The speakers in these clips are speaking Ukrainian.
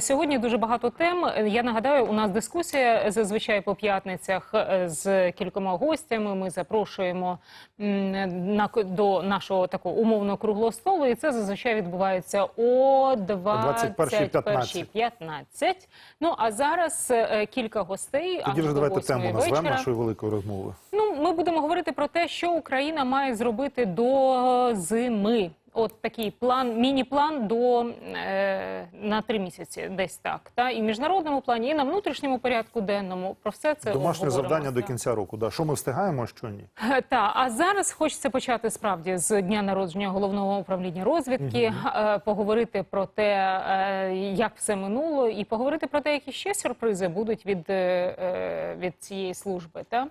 Сьогодні дуже багато тем. Я нагадаю, у нас дискусія зазвичай по п'ятницях е, з кількома гостями. Ми запрошуємо на до нашого такого умовно круглого столу, і це зазвичай відбувається о 21:15. 21.15. Ну а зараз е, кілька гостей. Тоді вже давайте тему назвемо нашої великої розмови. Ну, ми будемо говорити про те, що Україна має зробити до зими. От такий план, міні-план до е, на три місяці, десь так. Та і в міжнародному плані, і на внутрішньому порядку денному. Про все це Домашнє завдання до кінця року. Да. Що ми встигаємо, а що ні? Та а зараз хочеться почати справді з дня народження головного управління розвідки, е, поговорити про те, е, як все минуло, і поговорити про те, які ще сюрпризи будуть від, е, від цієї служби. Та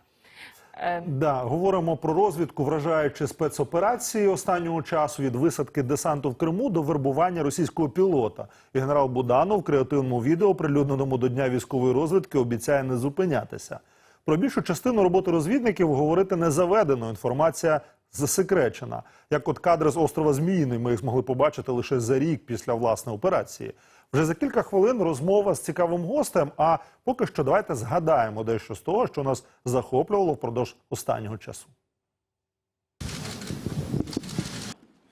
Да, говоримо про розвідку, вражаючи спецоперації останнього часу від висадки десанту в Криму до вербування російського пілота. І генерал Буданов в креативному відео, прилюдненому до дня військової розвідки, обіцяє не зупинятися. Про більшу частину роботи розвідників говорити не заведено. Інформація засекречена. Як от кадри з острова Зміїний, ми їх змогли побачити лише за рік після власне операції. Вже за кілька хвилин розмова з цікавим гостем. А поки що давайте згадаємо дещо з того, що нас захоплювало впродовж останнього часу.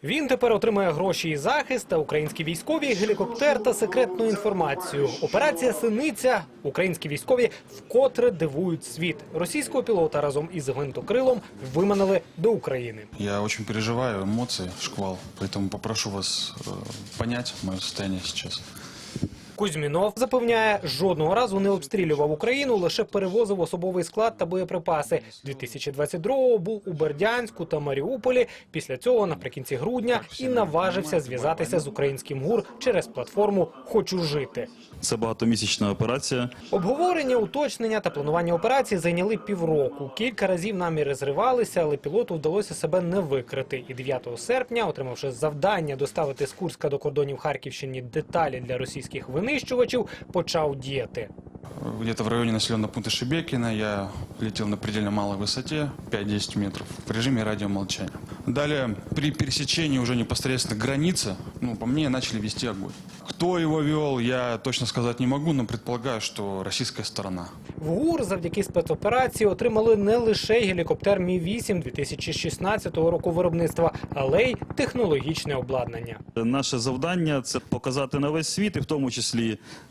Він тепер отримує гроші і захист, та українські військові гелікоптер та секретну інформацію. Операція Синиця. Українські військові вкотре дивують світ. Російського пілота разом із гвинтокрилом виманили до України. Я очень переживаю, эмоции, шквал, поэтому попрошу вас э, понять мое состояние сейчас. Кузьмінов запевняє, жодного разу не обстрілював Україну, лише перевозив особовий склад та боєприпаси. 2022-го був у Бердянську та Маріуполі. Після цього, наприкінці грудня, і наважився зв'язатися з українським ГУР через платформу Хочу жити. Це багатомісячна операція. Обговорення, уточнення та планування операції зайняли півроку. Кілька разів наміри зривалися, але пілоту вдалося себе не викрити. І 9 серпня, отримавши завдання доставити з Курська до кордонів Харківщини деталі для російських винищувачів, почав діяти. Где-то в районе населенного пункта Шебекина я летел на предельно малой высоте, 5-10 метров, в режиме радиомолчания. Далее, при пересечении уже непосредственно границы, ну, по мне, начали вести огонь. Кто его вел, я точно сказать не могу, но предполагаю, что российская сторона. В ГУР завдяки спецоперації отримали не лише гелікоптер Мі-8 2016 року виробництва, але й технологічне обладнання. Наше завдання це показати на весь світ, і в тому числі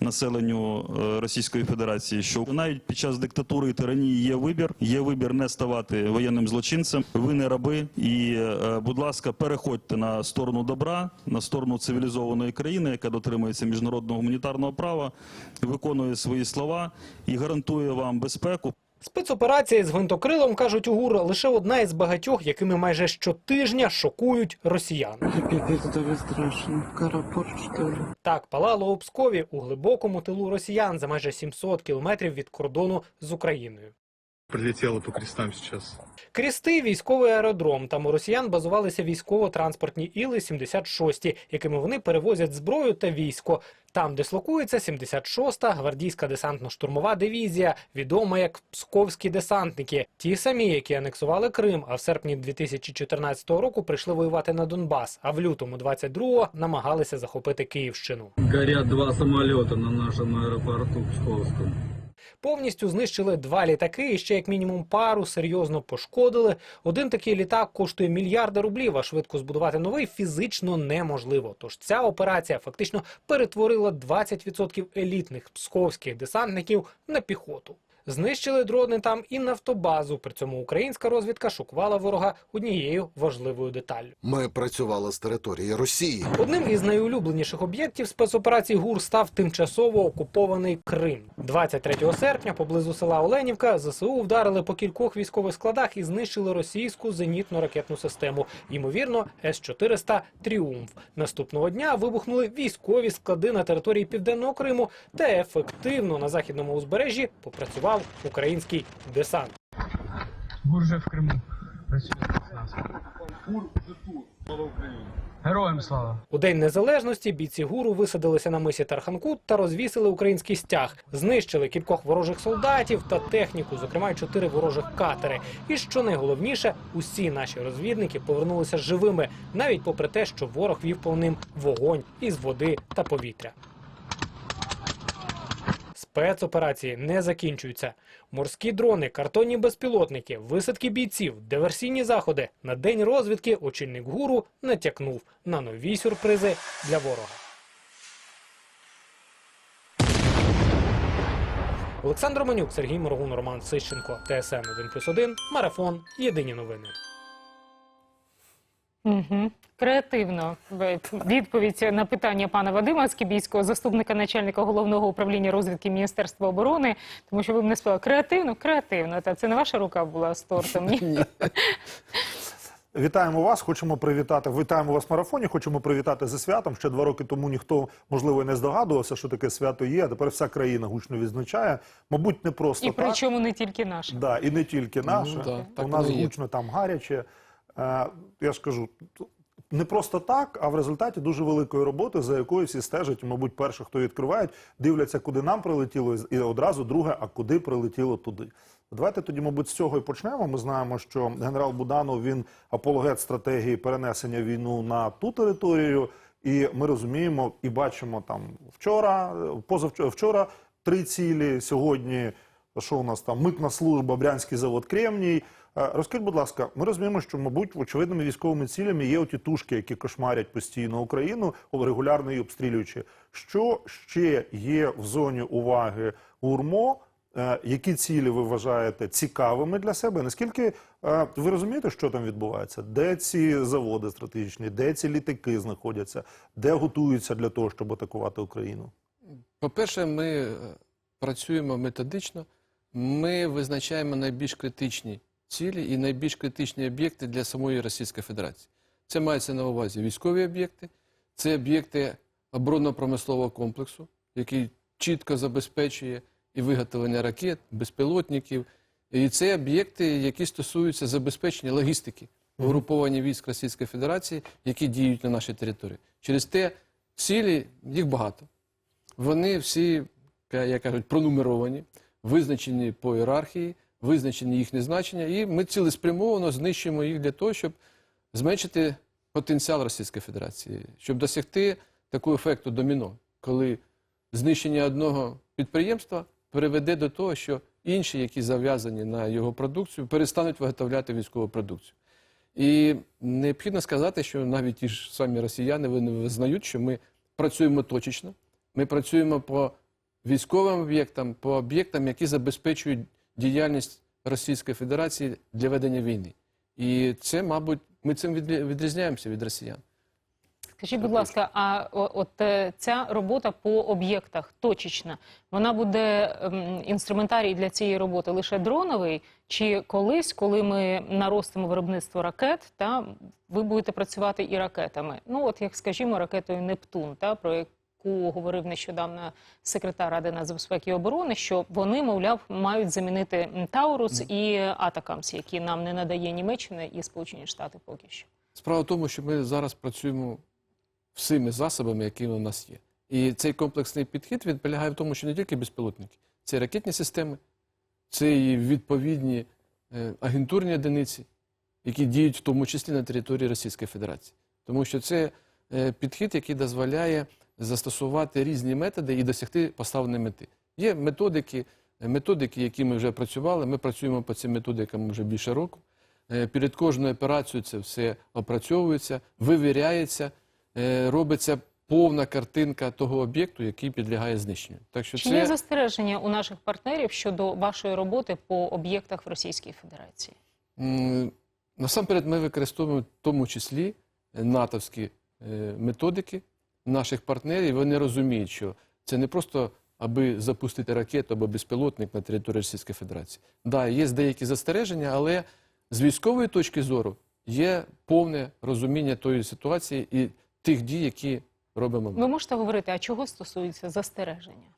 населенню е, Російської Федерації, що навіть під час диктатури і тиранії є вибір. Є вибір не ставати воєнним злочинцем. Ви не раби. І, е, будь ласка, переходьте на сторону добра, на сторону цивілізованої країни, яка дотримується міжнародного гуманітарного права, виконує свої слова і гарантує вам безпеку. Спецоперація з гвинтокрилом, кажуть у ГУР, лише одна із багатьох, якими майже щотижня шокують росіян. Страшно. Ли? Так палало у Пскові у глибокому тилу росіян за майже 700 кілометрів від кордону з Україною. Прилетело по крестам сейчас. Крісти – військовий аеродром. Там у росіян базувалися військово-транспортні Іли-76, якими вони перевозять зброю та військо. Там дислокується 76-та гвардійська десантно-штурмова дивізія, відома як Псковські десантники. Ті самі, які анексували Крим, а в серпні 2014 року прийшли воювати на Донбас, а в лютому 22-го намагалися захопити Київщину. Горят два самолета на нашем аэропорту Псковском. Повністю знищили два літаки і ще як мінімум пару серйозно пошкодили. Один такий літак коштує мільярди рублів, а швидко збудувати новий фізично неможливо. Тож ця операція фактично перетворила 20% елітних псковських десантників на піхоту. Знищили дрони там і нафтобазу. При цьому українська розвідка шокувала ворога однією важливою деталлю. Ми працювали з території Росії. Одним із найулюбленіших об'єктів спецоперації ГУР став тимчасово окупований Крим. 23 серпня поблизу села Оленівка ЗСУ вдарили по кількох військових складах і знищили російську зенітно-ракетну систему. Ймовірно, С-400 Тріумф. Наступного дня вибухнули військові склади на території південного Криму, та ефективно на західному узбережжі попрацював український десант. Гур вже в Криму. Героям слава! У день незалежності бійці гуру висадилися на мисі Тарханкут та розвісили український стяг. Знищили кількох ворожих солдатів та техніку, зокрема й чотири ворожих катери. І що найголовніше, усі наші розвідники повернулися живими, навіть попри те, що ворог вів по ним вогонь із води та повітря. Спецоперації не закінчуються. Морські дрони, картонні безпілотники, висадки бійців, диверсійні заходи. На день розвідки очільник гуру натякнув на нові сюрпризи для ворога. Олександр Романюк, Сергій Моргун, Роман Сищенко, ТСН 1+,1, Марафон. Єдині новини. Угу. Креативно відповідь на питання пана Вадима Скібійського, заступника начальника головного управління розвідки Міністерства оборони, тому що ви мене сказали креативно, креативно. Та це не ваша рука була з тортом. Ні? Вітаємо вас. Хочемо привітати. Вітаємо вас в марафоні. Хочемо привітати зі святом. Ще два роки тому ніхто можливо і не здогадувався, що таке свято є. А тепер вся країна гучно відзначає. Мабуть, не просто І так. причому не тільки наша. Да, і не тільки наше. Ну, да, У нас гучно там гаряче. Е, я ж кажу, не просто так, а в результаті дуже великої роботи, за якою всі стежать, мабуть, перше, хто відкривають, дивляться, куди нам прилетіло, і одразу друге, а куди прилетіло туди. Давайте тоді, мабуть, з цього і почнемо. Ми знаємо, що генерал Буданов він апологет стратегії перенесення війну на ту територію, і ми розуміємо і бачимо там вчора, позавчора вчора три цілі. Сьогодні що у нас там митна служба, Брянський завод Кремній. Е, Розкажіть, будь ласка, ми розуміємо, що, мабуть, очевидними військовими цілями є оті тушки, які кошмарять постійно Україну, регулярно її обстрілюючи. Що ще є в зоні уваги УРМО? Е, Які цілі ви вважаєте цікавими для себе? Наскільки е, ви розумієте, що там відбувається? Де ці заводи стратегічні, де ці літаки знаходяться, де готуються для того, щоб атакувати Україну? По-перше, ми працюємо методично. Ми визначаємо найбільш критичні цілі і найбільш критичні об'єкти для самої Російської Федерації. Це мається на увазі військові об'єкти, це об'єкти оборонно-промислового комплексу, який чітко забезпечує і виготовлення ракет, безпілотників. І це об'єкти, які стосуються забезпечення логістики угруповання військ Російської Федерації, які діють на нашій території. Через те цілі їх багато. Вони всі, як кажуть, пронумеровані, визначені по ієрархії, визначені їхнє значення, і ми цілеспрямовано знищуємо їх для того, щоб зменшити потенціал Російської Федерації, щоб досягти такого ефекту доміно, коли знищення одного підприємства приведе до того, що інші, які зав'язані на його продукцію, перестануть виготовляти військову продукцію. І необхідно сказати, що навіть ті ж самі росіяни вони визнають, що ми працюємо точечно, ми працюємо по військовим об'єктам, по об'єктам, які забезпечують діяльність Російської Федерації для ведення війни. І це, мабуть, ми цим відрізняємося від росіян. Скажіть, будь ласка, а от е, ця робота по об'єктах точечна, вона буде ем, інструментарій для цієї роботи лише дроновий, чи колись, коли ми наростимо виробництво ракет, та ви будете працювати і ракетами? Ну, от як скажімо, ракетою Нептун, та про яку говорив нещодавно секретар Ради нацбезпеки і оборони, що вони, мовляв, мають замінити Таурус і Атакамс, які нам не надає Німеччина і Сполучені Штати поки що. Справа в тому, що ми зараз працюємо всіми засобами, які у нас є. І цей комплексний підхід він полягає в тому, що не тільки безпілотники, це ракетні системи, це і відповідні е, агентурні одиниці, які діють в тому числі на території Російської Федерації. Тому що це е, підхід, який дозволяє застосувати різні методи і досягти поставленої мети. Є методики, е, методики, які ми вже працювали. Ми працюємо по цим методикам вже більше року. Е, Перед кожною операцією це все опрацьовується, вивіряється, е, робиться повна картинка того об'єкту, який підлягає знищенню. Так що Чи є застереження у наших партнерів щодо вашої роботи по об'єктах в Російській Федерації? насамперед ми використовуємо в тому числі натовські методики наших партнерів. Вони розуміють, що це не просто аби запустити ракету або безпілотник на території Російської Федерації. Да, є деякі застереження, але з військової точки зору є повне розуміння тої ситуації і тих дій, які робимо ми. Ви можете говорити, а чого стосується застереження?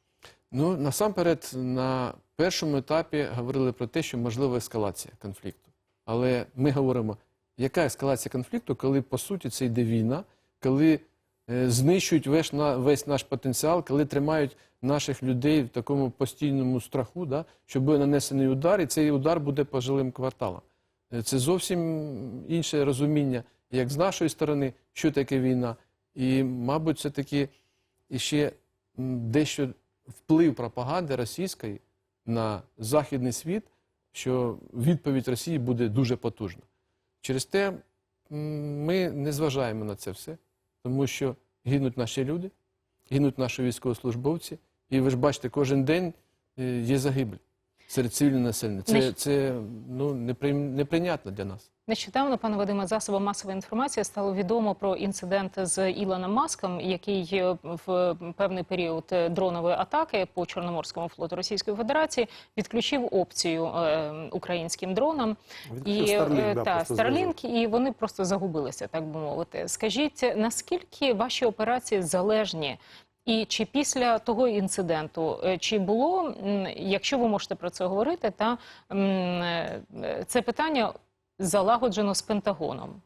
Ну, насамперед, на першому етапі говорили про те, що можлива ескалація конфлікту. Але ми говоримо, яка ескалація конфлікту, коли по суті це йде війна, коли знищують весь, весь наш потенціал, коли тримають наших людей в такому постійному страху, да, що буде нанесений удар, і цей удар буде по жилим кварталам. Е, Це зовсім інше розуміння, як з нашої сторони, що таке війна. І, мабуть, це таки іще м, дещо вплив пропаганди російської на західний світ, що відповідь Росії буде дуже потужна. Через те ми не зважаємо на це все, тому що гинуть наші люди, гинуть наші військовослужбовці, і ви ж бачите, кожен день е, є загибель серед цивільного населення. Це, це ну, непри- неприйнятно для нас. Нещодавно, пане Вадиме, засобам масової інформації стало відомо про інцидент з Ілоном Маском, який е, в певний період е, дронової атаки по Чорноморському флоту Російської Федерації відключив опцію е, українським дронам. Відключив І Starlink, е, да, та. Starlink, і вони просто загубилися, так би мовити. Скажіть, наскільки ваші операції залежні? І чи після того інциденту, чи було, якщо ви можете про це говорити, та це питання залагоджено з Пентагоном?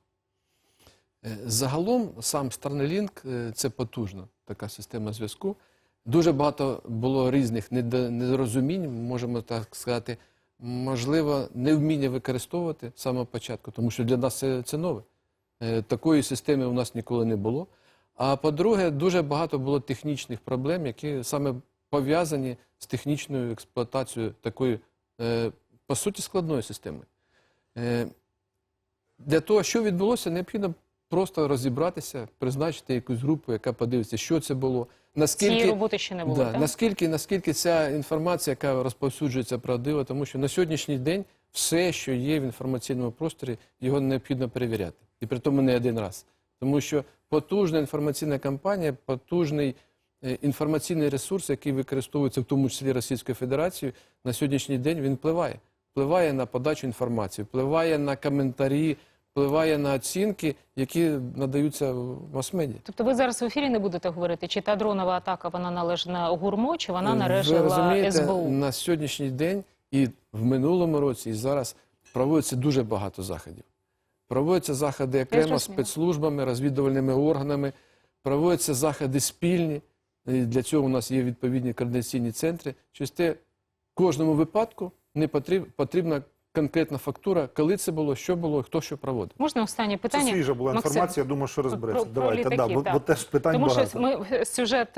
Е, Загалом сам Starlink е, – це потужна така система зв'язку. Дуже багато було різних недорозумінь, можемо так сказати, можливо, невміння використовувати з самого початку, тому що для нас це, це нове. Е, Такої системи у нас ніколи не було. А по-друге, дуже багато було технічних проблем, які саме пов'язані з технічною експлуатацією такої, по суті, складної системи. Для того, що відбулося, необхідно просто розібратися, призначити якусь групу, яка подивиться, що це було, наскільки Цієї роботи ще не було. Да, так? наскільки, наскільки ця інформація, яка розповсюджується, правдива, тому що на сьогоднішній день все, що є в інформаційному просторі, його необхідно перевіряти. І при тому не один раз. Тому що потужна інформаційна кампанія, потужний е, інформаційний ресурс, який використовується в тому числі Російською Федерацією, на сьогоднішній день він впливає. Впливає на подачу інформації, впливає на коментарі, впливає на оцінки, які надаються в мас-медіа. Тобто ви зараз в ефірі не будете говорити, чи та дронова атака вона належить на ГУРМО, чи вона Ви належала розумієте, СБУ? на сьогоднішній день і в минулому році, і зараз проводиться дуже багато заходів. Проводяться заходи окремо спецслужбами, розвідувальними органами, проводяться заходи спільні. І для цього у нас є відповідні координаційні центри. Через те, в кожному випадку не потріб, потрібна конкретна фактура, коли це було, що було, хто що проводив. Можна останнє Це питання? свіжа була Максим, інформація, я думаю, що розбереться. про- про Давайте, да, бо, бо теж питань Тому багато. що ми сюжет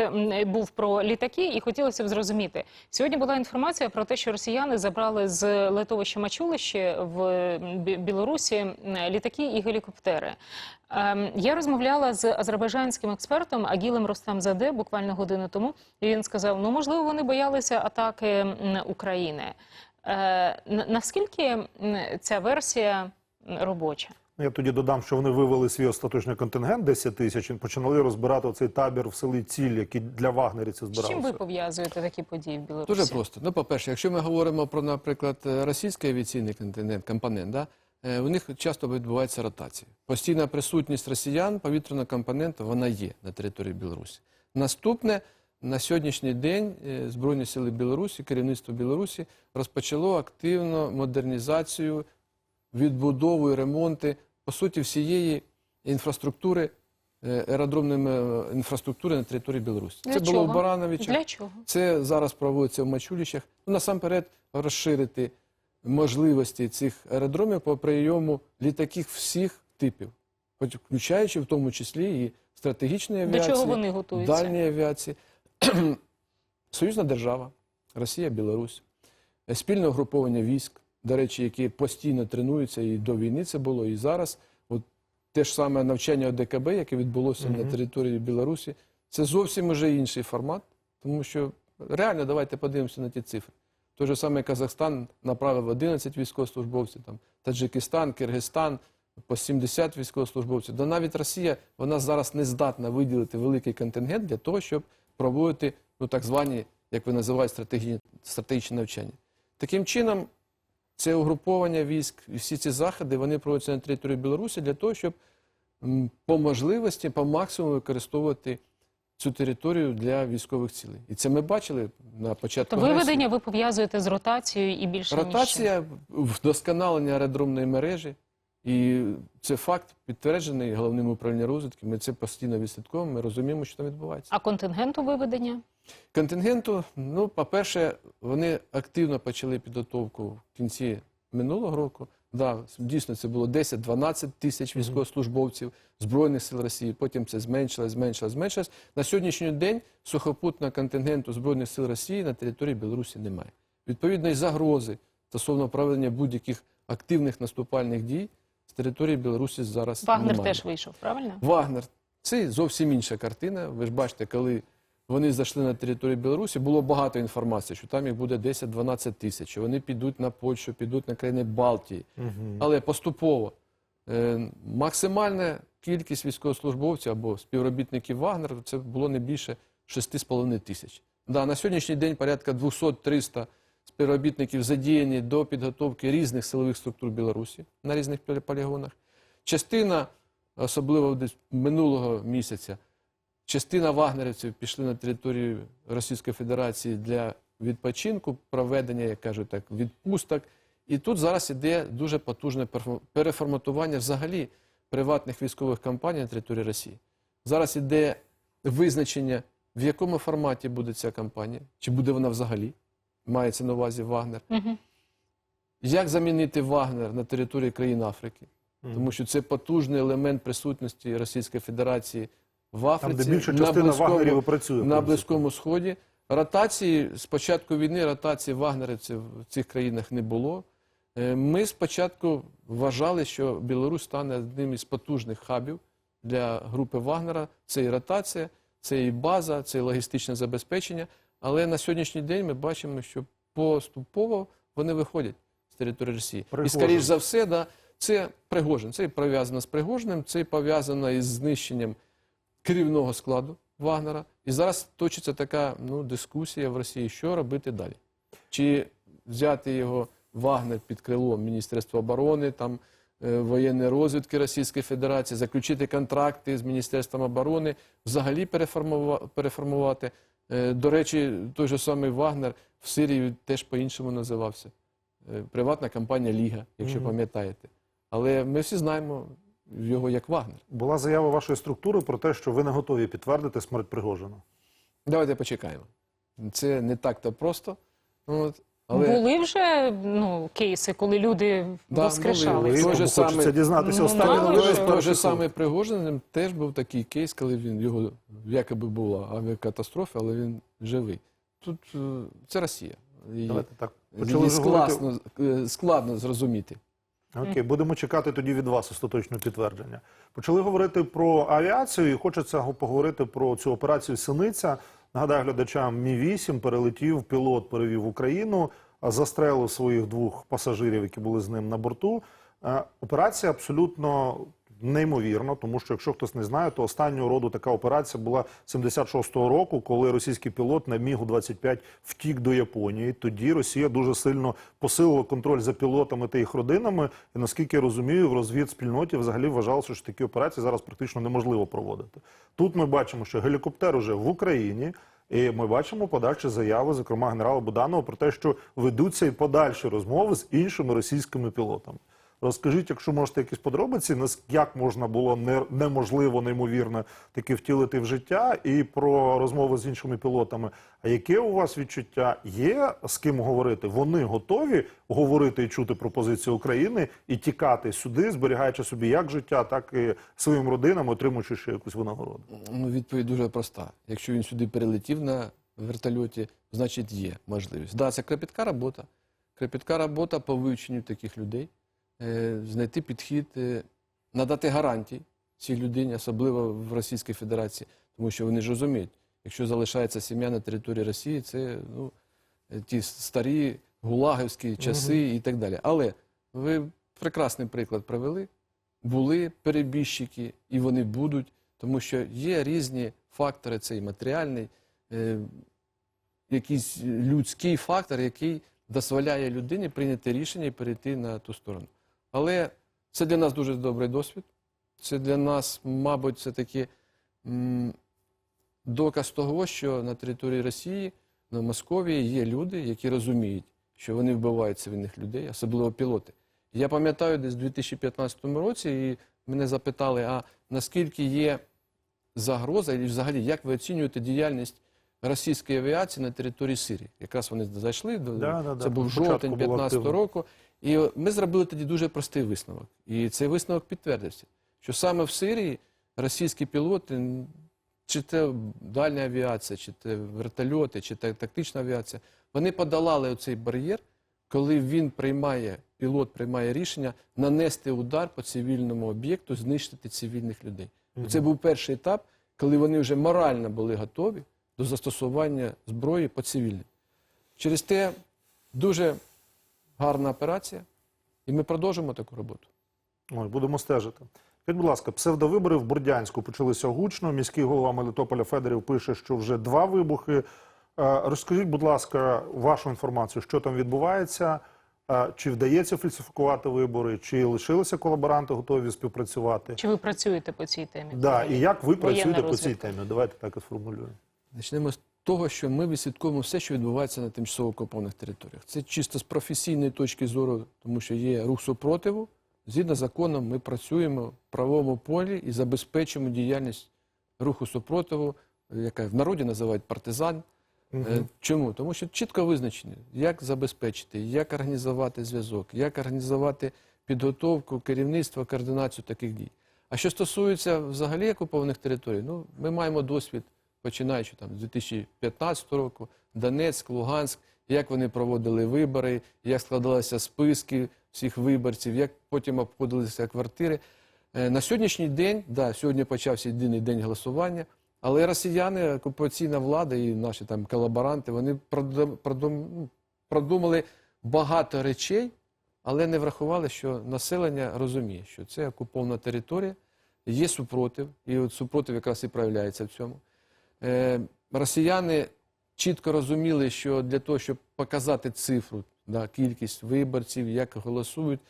був про літаки, і хотілося б зрозуміти. Сьогодні була інформація про те, що росіяни забрали з литовища Мачулище в Білорусі літаки і гелікоптери. Ем, Я розмовляла з азербайджанським експертом Агілем Ростамзаде буквально годину тому. І він сказав: ну можливо, вони боялися атаки України. Е, на- Наскільки ця версія робоча? Я тоді додам, що вони вивели свій остаточний контингент 10 тисяч і починали розбирати цей табір в селі Ціль, який для вагнерівців З чим ви пов'язуєте такі події в Білорусі? Дуже просто. Ну, по-перше, якщо ми говоримо про, наприклад, е, російський авіаційний континент, компонент, да, е, у них часто відбувається ротація. Постійна присутність росіян повітряного компоненту вона є на території Білорусі. Наступне на сьогоднішній день е, Збройні сили Білорусі, керівництво Білорусі розпочало активну модернізацію, відбудову і ремонти по суті всієї інфраструктури, е, аеродромної е, інфраструктури на території Білорусі. Для Це було в Барановичах. Для чого? Це зараз проводиться в Мачуліщах. Ну, насамперед розширити можливості цих аеродромів по прийому літаків всіх типів, включаючи в тому числі і стратегічної До авіації, чого вони готуються? дальньої авіації. Союзна держава, Росія, Білорусь, е, спільне угруповання військ, до речі, які постійно тренуються і до війни це було, і зараз. От те ж саме навчання ОДКБ, яке відбулося на території Білорусі, це зовсім уже інший формат, тому що реально давайте подивимося на ті цифри. Той же самий Казахстан направив 11 військовослужбовців, там, Таджикистан, Киргизстан по 70 військовослужбовців. Да навіть Росія вона зараз не здатна виділити великий контингент для того, щоб проводити ну, так звані, як ви називаєте, стратегічні, стратегічні навчання. Таким чином, це угруповання військ і всі ці заходи вони проводяться на території Білорусі для того, щоб по можливості, по максимуму використовувати цю територію для військових цілей. І це ми бачили на початку. То виведення ви пов'язуєте з ротацією і більше. Ротація, вдосконалення аеродромної мережі. І це факт підтверджений головним управлінням розвідки. Ми це постійно відслідковуємо, ми розуміємо, що там відбувається. А контингенту виведення? Контингенту, ну, по-перше, вони активно почали підготовку в кінці минулого року. Да, дійсно, це було 10-12 тисяч військовослужбовців Збройних сил Росії. Потім це зменшилось, зменшилось, зменшилось. На сьогоднішній день сухопутного контингенту Збройних сил Росії на території Білорусі немає. Відповідно, і загрози стосовно проведення будь-яких активних наступальних дій території Білорусі зараз Вагнер немає. теж вийшов, правильно? Вагнер це зовсім інша картина. Ви ж бачите, коли вони зайшли на територію Білорусі, було багато інформації, що там їх буде 10-12 тисяч, вони підуть на Польщу, підуть на країни Балтії. Але поступово е, максимальна кількість військовослужбовців або співробітників Вагнера це було не більше 6,5 тисяч. Да, на сьогоднішній день порядка 200-300 співробітників задіяні до підготовки різних силових структур Білорусі на різних полігонах. Частина, особливо десь минулого місяця, частина вагнерівців пішли на територію Російської Федерації для відпочинку, проведення, як кажуть так, відпусток. І тут зараз іде дуже потужне переформатування взагалі приватних військових компаній на території Росії. Зараз іде визначення, в якому форматі буде ця кампанія, чи буде вона взагалі, мається на увазі Вагнер. Мгм. Як замінити Вагнер на території країн Африки? Тому що це потужний елемент присутності Російської Федерації в Там, Африці. де більша на частина Близькому- вагнерів працює. на. Близькому Сході. Ротації з початку війни ротації вагнерівців в цих країнах не було. Е, Ми спочатку вважали, що Білорусь стане одним із потужних хабів для групи Вагнера. Це і ротація, це і база, це і логістичне забезпечення. Але на сьогоднішній день ми бачимо, що поступово вони виходять з території Росії. Пригожин. І скоріш за все, да, це Пригожин. Це і пов'язано з Пригожиним, це і пов'язано із знищенням керівного складу Вагнера. І зараз точиться така ну, дискусія в Росії, що робити далі. Чи взяти його Вагнер під крило Міністерства оборони, там, е, воєнної розвідки Російської Федерації, заключити контракти з Міністерством оборони, взагалі переформува- переформувати. Е, До речі, той же самий Вагнер в Сирії теж по-іншому називався. Е, Приватна компанія Ліга, якщо Мгм. пам'ятаєте. Але ми всі знаємо його як Вагнер. Була заява вашої структури про те, що ви не готові підтвердити смерть Пригожина. Давайте почекаємо. Це не так-то просто. От, але Були вже ну, кейси, коли люди Да, воскрешали. були. Той же хочеться дізнатися Ну, останнє. мало той, же- же Пригожин теж був такий кейс, коли він його якоби була авіакатастрофа, але він живий. Тут е, це Росія. І Давайте так. її Почали складно, е, складно зрозуміти. Окей, будемо чекати тоді від вас остаточного підтвердження. Почали говорити про авіацію, і хочеться поговорити про цю операцію Синиця. Нагадаю глядачам, Мі 8 перелетів, пілот перевів Україну, застрелив своїх двох пасажирів, які були з ним на борту. Е, Операція абсолютно неймовірна, тому що якщо хтось не знає, то останнього роду така операція була 76-го року, коли російський пілот на Мігу 25 втік до Японії. Тоді Росія дуже сильно посилила контроль за пілотами та їх родинами. І наскільки я розумію, в розвідспільноті взагалі вважалося, що такі операції зараз практично неможливо проводити. Тут ми бачимо, що гелікоптер уже в Україні. І ми бачимо подальші заяви, зокрема генерала Буданова, про те, що ведуться і подальші розмови з іншими російськими пілотами. Розкажіть, якщо можете якісь подробиці, як можна було неможливо, неймовірно таки втілити в життя, і про розмови з іншими пілотами. А яке у вас відчуття є з ким говорити? Вони готові говорити і чути пропозиції України і тікати сюди, зберігаючи собі як життя, так і своїм родинам, отримуючи ще якусь винагороду. Ну, відповідь дуже проста. Якщо він сюди перелетів на вертольоті, значить є можливість. Да, це кропітка робота. Кропітка робота по вивченню таких людей, знайти підхід, е, надати гарантії цій людині, особливо в Російській Федерації, тому що вони ж розуміють, якщо залишається сім'я на території Росії, це ну, е, ті старі гулагівські часи і так далі. Але ви прекрасний приклад привели. Були перебіжчики, і вони будуть, тому що є різні фактори, це і матеріальний, е, якийсь людський фактор, який дозволяє людині прийняти рішення і перейти на ту сторону. Але це для нас дуже добрий досвід. Це для нас, мабуть, це таки доказ того, що на території Росії, на Московії є люди, які розуміють, що вони вбивають цивільних людей, особливо пілоти. Я пам'ятаю, десь у 2015 році і мене запитали, а наскільки є загроза, і взагалі як ви оцінюєте діяльність російської авіації на території Сирії? Якраз вони зайшли, Да, да, да. це був жовтень 2015 активно. року. І ми зробили тоді дуже простий висновок. І цей висновок підтвердився, що саме в Сирії російські пілоти, чи це дальня авіація, чи це вертольоти, чи це тактична авіація, вони подолали оцей бар'єр, коли він приймає, пілот приймає рішення нанести удар по цивільному об'єкту, знищити цивільних людей. Це був перший етап, коли вони вже морально були готові до застосування зброї по цивільним. Через те дуже гарна операція, і ми продовжимо таку роботу. Ой, будемо стежити. Скажіть, будь ласка, псевдовибори в Бордянську почалися гучно. Міський голова Мелітополя Федорів пише, що вже два вибухи. Е, Розкажіть, будь ласка, вашу інформацію, що там відбувається, Е, чи вдається фальсифікувати вибори, чи лишилися колаборанти готові співпрацювати? Чи ви працюєте по цій темі? Да, і як ви Воєнна працюєте по цій темі? Давайте так і сформулюємо. Почнемо з того, що ми відслідковуємо все, що відбувається на тимчасово окупованих територіях. Це чисто з професійної точки зору, тому що є рух супротиву. Згідно з законом, ми працюємо в правовому полі і забезпечуємо діяльність руху супротиву, яка в народі називають партизан. Е, Чому? Тому що чітко визначені, як забезпечити, як організувати зв'язок, як організувати підготовку, керівництво, координацію таких дій. А що стосується взагалі окупованих територій, ну ми маємо досвід, починаючи там з 2015 року, Донецьк, Луганськ, як вони проводили вибори, як складалися списки всіх виборців, як потім обходилися квартири. Е, На сьогоднішній день, да, сьогодні почався єдиний день голосування, але росіяни, окупаційна влада і наші там колаборанти, вони продум- продум- продумали багато речей, але не врахували, що населення розуміє, що це окупована територія, є супротив, і от супротив якраз і проявляється в цьому. Е, росіяни чітко розуміли, що для того, щоб показати цифру, да, кількість виборців, як голосують,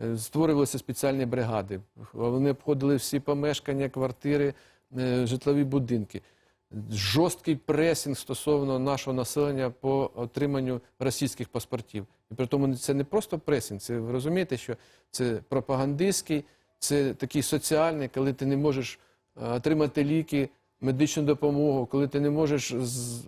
е, створювалися спеціальні бригади. Вони обходили всі помешкання, квартири, е, житлові будинки. Жорсткий пресінг стосовно нашого населення по отриманню російських паспортів. І при тому це не просто пресінг, це ви розумієте, що це пропагандистський, це такий соціальний, коли ти не можеш отримати ліки, медичну допомогу, коли ти не можеш з-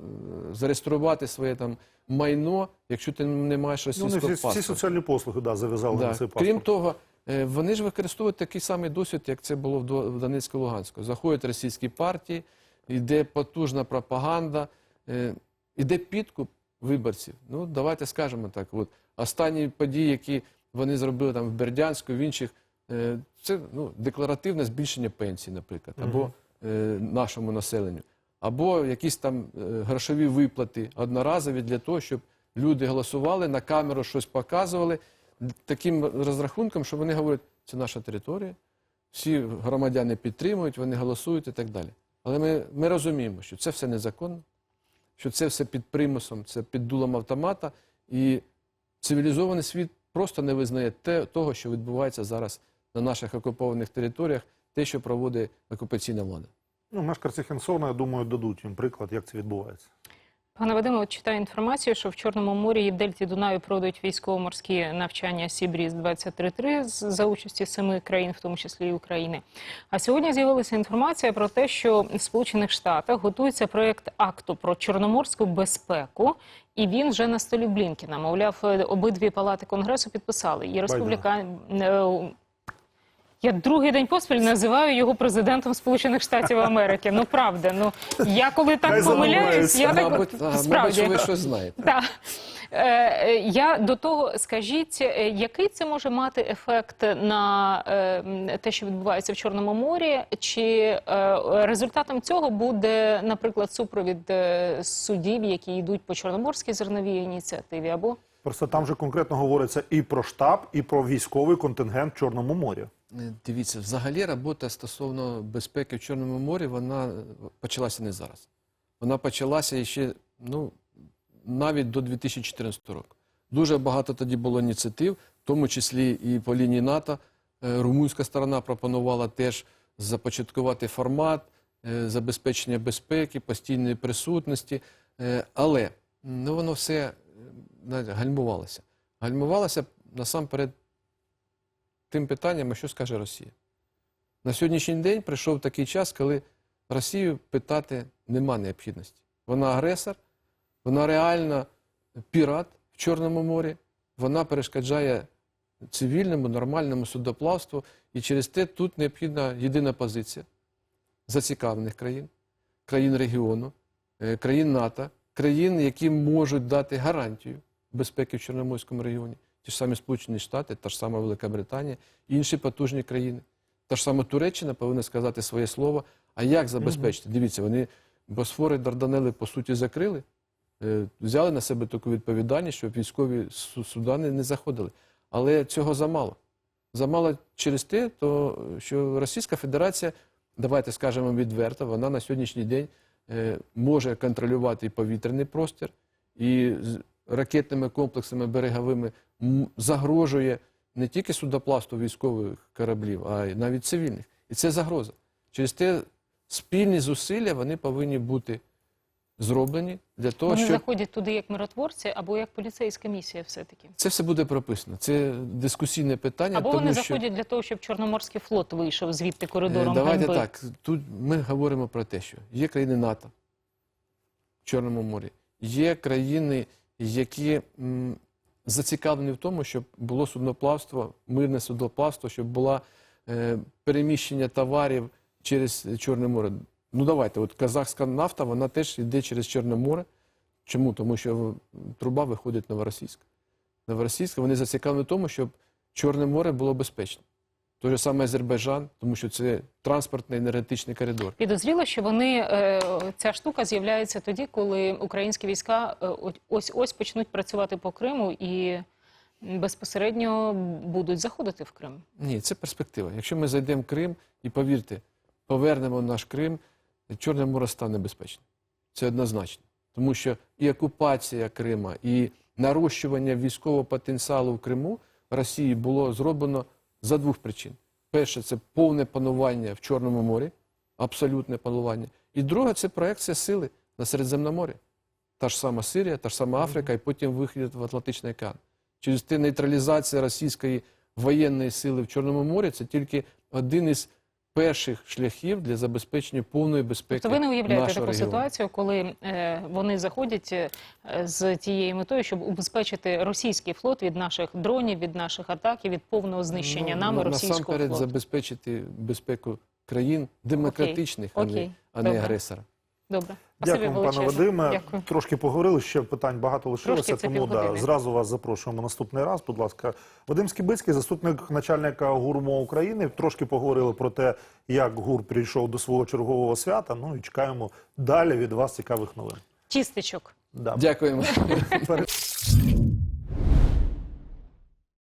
зареєструвати своє там майно, якщо ти не маєш Ну, російського вони всі, паспорта. всі соціальні послуги да, зав'язали на цей паспорт. Крім того, е, вони ж використовують такий самий досвід, як це було в До- в Донецьку Луганську. Заходять російські партії, йде потужна пропаганда, е, іде підкуп виборців. Ну, давайте скажемо так. От, останні події, які вони зробили там в Бердянську, в інших, е, це ну, декларативне збільшення пенсій, наприклад, або нашому населенню, або якісь там е, грошові виплати одноразові для того, щоб люди голосували, на камеру щось показували. Таким розрахунком, що вони говорять, це наша територія, всі громадяни підтримують, вони голосують і так далі. Але ми, ми розуміємо, що це все незаконно, що це все під примусом, це під дулом автомата, і цивілізований світ просто не визнає те, того, що відбувається зараз на наших окупованих територіях, те, що проводить окупаційна влада. Ну, мешканці Херсона, я думаю, дадуть їм приклад, як це відбувається. Пане Вадиме, от читаю інформацію, що в Чорному морі і в Дельті Дунаю пройдуть військово-морські навчання Сібріз 23 з- за участі семи країн, в тому числі і України. А сьогодні з'явилася інформація про те, що в Сполучених Штатах готується проєкт акту про чорноморську безпеку, і він вже на столі Блінкіна. Мовляв, е, обидві палати конгресу підписали. І республіка. Я другий день поспіль називаю його президентом Сполучених Штатів Америки. Ну правда, ну я коли так помиляюсь, я так мабуть, от, мабуть, ви щось знаєте. Так. Е, е, Я до того скажіть, е, який це може мати ефект на е, те, що відбувається в Чорному морі? Чи е, результатом цього буде, наприклад, супровід е, судів, які йдуть по чорноморській зерновій ініціативі? Або Просто там же конкретно говориться і про штаб, і про військовий контингент в Чорному морі. Е, Дивіться, взагалі робота стосовно безпеки в Чорному морі, вона е, почалася не зараз. Вона почалася ще ну, навіть до 2014 року. Дуже багато тоді було ініціатив, в тому числі і по лінії НАТО. Е, Румунська сторона пропонувала теж започаткувати формат забезпечення безпеки, постійної присутності. Але ну, воно все гальмувалося. Гальмувалося насамперед тим питанням, що скаже Росія. На сьогоднішній день прийшов такий час, коли Росію питати нема необхідності. Вона агресор, вона реально пірат в Чорному морі, вона перешкоджає цивільному, нормальному судоплавству. І через те тут необхідна єдина позиція зацікавлених країн, країн регіону, е, країн НАТО, країн, які можуть дати гарантію безпеки в Чорноморському регіоні. Ті ж самі Сполучені Штати, та ж сама Велика Британія, інші потужні країни. Та ж сама Туреччина повинна сказати своє слово. А як забезпечити? Дивіться, вони Босфори Дарданели по суті закрили, е, взяли на себе таку відповідальність, щоб військові судани не заходили. Але цього замало. Замало через те, то, що Російська Федерація, давайте скажемо відверто, вона на сьогоднішній день е, може контролювати і повітряний простір, і ракетними комплексами береговими загрожує не тільки судоплавству військових кораблів, а й навіть цивільних. І це загроза. Через те спільні зусилля вони повинні бути зроблені для того, Вони щоб заходять туди як миротворці або як поліцейська місія все-таки. це все буде прописано. Це дискусійне питання. Або тому вони що... заходять для того, щоб Чорноморський флот вийшов звідти Е, коридором Давайте ганьби. так. Тут ми говоримо про те, що є країни НАТО в Чорному морі, є країни, які зацікавлені в тому, щоб було судноплавство, мирне судноплавство, щоб було е, переміщення товарів через Чорне море. Ну давайте, от казахська нафта, вона теж йде через Чорне море. Чому? Тому що труба виходить новоросійська. Новоросійська, вони зацікавлені в тому, щоб Чорне море було безпечне. Той же самий Азербайджан, тому що це транспортний енергетичний коридор. Підозріло, що вони е, ця штука з'являється тоді, коли українські війська е, ось ось почнуть працювати по Криму і безпосередньо будуть заходити в Крим. Ні, це перспектива. Якщо ми зайдемо в Крим і повірте, повернемо наш Крим, Чорне море стане безпечним. Це однозначно. Тому що і окупація Крима, і нарощування військового потенціалу в Криму Росії було зроблено за двох причин. Перше, це повне панування в Чорному морі, абсолютне панування. І друге, це проекція сили на Середземноморі. Та ж сама Сирія, та ж сама Африка, і потім вихід в Атлантичний океан. Через те нейтралізація російської воєнної сили в Чорному морі це тільки один із перших шляхів для забезпечення повної безпеки. Тобто ви не уявляєте таку регіону. ситуацію, коли е, вони заходять е, з тією метою, щоб убезпечити російський флот від наших дронів, від наших атак і від повного знищення Ну, нами на- російського насамперед флоту. забезпечити безпеку країн демократичних, а, Окей. не, а не агресора. Добре, дякую, Дякуємо, пане. Вадиме. Дякую. Трошки поговорили, ще питань багато лишилося, тому да, зразу вас запрошуємо наступний раз. Будь ласка, Вадим Скібицький, заступник начальника ГУРМО України. Трошки поговорили про те, як ГУР прийшов до свого чергового свята. Ну і чекаємо далі від вас цікавих новин. Чистичок. Да. Дякуємо.